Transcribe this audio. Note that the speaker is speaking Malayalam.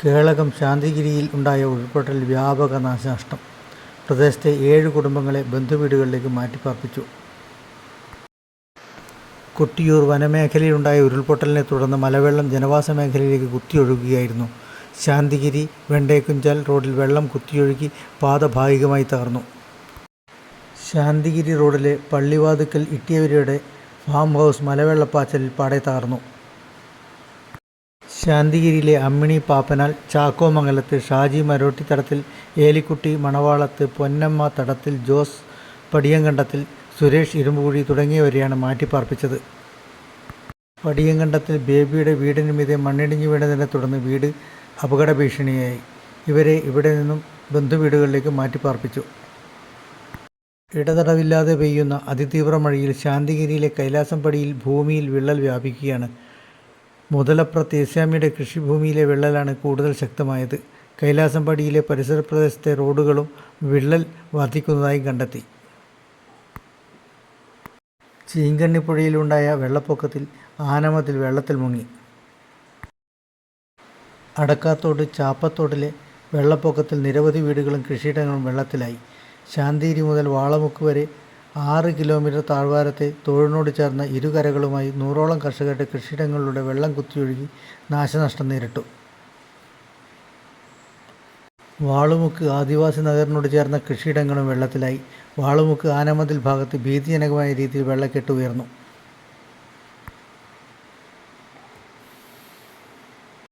കേളകം ശാന്തിഗിരിയിൽ ഉണ്ടായ ഉരുൾപൊട്ടലിൽ വ്യാപക നാശനഷ്ടം. പ്രദേശത്തെ ഏഴ് കുടുംബങ്ങളെ ബന്ധുവീടുകളിലേക്ക് മാറ്റിപ്പാർപ്പിച്ചു. കൊട്ടിയൂർ വനമേഖലയിലുണ്ടായ ഉരുൾപൊട്ടലിനെ തുടർന്ന് മലവെള്ളം ജനവാസ മേഖലയിലേക്ക് കുത്തിയൊഴുകുകയായിരുന്നു. ശാന്തിഗിരി വെണ്ടേക്കുഞ്ചാൽ റോഡിൽ വെള്ളം കുത്തിയൊഴുകി പാത ഭാഗികമായി തകർന്നു. ശാന്തിഗിരി റോഡിലെ പള്ളിവാതുക്കൽ ഇട്ടിയവരുടെ ഫാം ഹൗസ് മലവെള്ളപ്പാച്ചലിൽ പാടെ തകർന്നു. ശാന്തിഗിരിയിലെ അമ്മിണി പാപ്പനാൽ ചാക്കോമംഗലത്ത് ഷാജി മരോട്ടിത്തടത്തിൽ ഏലിക്കുട്ടി മണവാളത്ത് പൊന്നമ്മ തടത്തിൽ ജോസ് പടിയങ്കണ്ടത്തിൽ സുരേഷ് ഇരുമ്പുകുഴി തുടങ്ങിയവരെയാണ് മാറ്റിപ്പാർപ്പിച്ചത്. പടിയങ്കണ്ടത്തിൽ ബേബിയുടെ വീടിന് മീതെ മണ്ണിടിഞ്ഞു വീണതിനെ തുടർന്ന് വീട് അപകട ഭീഷണിയായി ഇവരെ ഇവിടെ നിന്നും ബന്ധുവീടുകളിലേക്ക് മാറ്റിപ്പാർപ്പിച്ചു. ഇടതടവില്ലാതെ പെയ്യുന്ന അതിതീവ്ര മഴയിൽ ശാന്തിഗിരിയിലെ കൈലാസം പടിയിൽ ഭൂമിയിൽ വിള്ളൽ വ്യാപിക്കുകയാണ് മുതലപ്രത്ത് ഏസ്യാമിയുടെ കൃഷിഭൂമിയിലെ വിള്ളലാണ് കൂടുതൽ ശക്തമായത്. കൈലാസംപടിയിലെ പരിസര പ്രദേശത്തെ റോഡുകളും വിള്ളൽ വർദ്ധിക്കുന്നതായി കണ്ടെത്തി. ചീങ്കണ്ണിപ്പുഴയിലുണ്ടായ വെള്ളപ്പൊക്കത്തിൽ ആനമതിൽ വെള്ളത്തിൽ മുങ്ങി. അടക്കാത്തോട് ചാപ്പത്തോടിലെ വെള്ളപ്പൊക്കത്തിൽ നിരവധി വീടുകളും കൃഷിയിടങ്ങളും വെള്ളത്തിലായി. ശാന്തിരി മുതൽ വാളമുക്ക് വരെ ആറ് കിലോമീറ്റർ താഴ്വാരത്തെ തോടിനോട് ചേർന്ന ഇരുകരകളുമായി നൂറോളം കർഷകരുടെ കൃഷിയിടങ്ങളിലൂടെ വെള്ളം കുത്തിയൊഴുകി നാശനഷ്ടം നേരിട്ടു. വാളുമുക്ക് ആദിവാസി നഗറിനോട് ചേർന്ന കൃഷിയിടങ്ങളും വെള്ളത്തിലായി. വാളുമുക്ക് ആനമതിൽ ഭാഗത്ത് ഭീതിജനകമായ രീതിയിൽ വെള്ളക്കെട്ട് ഉയർന്നു.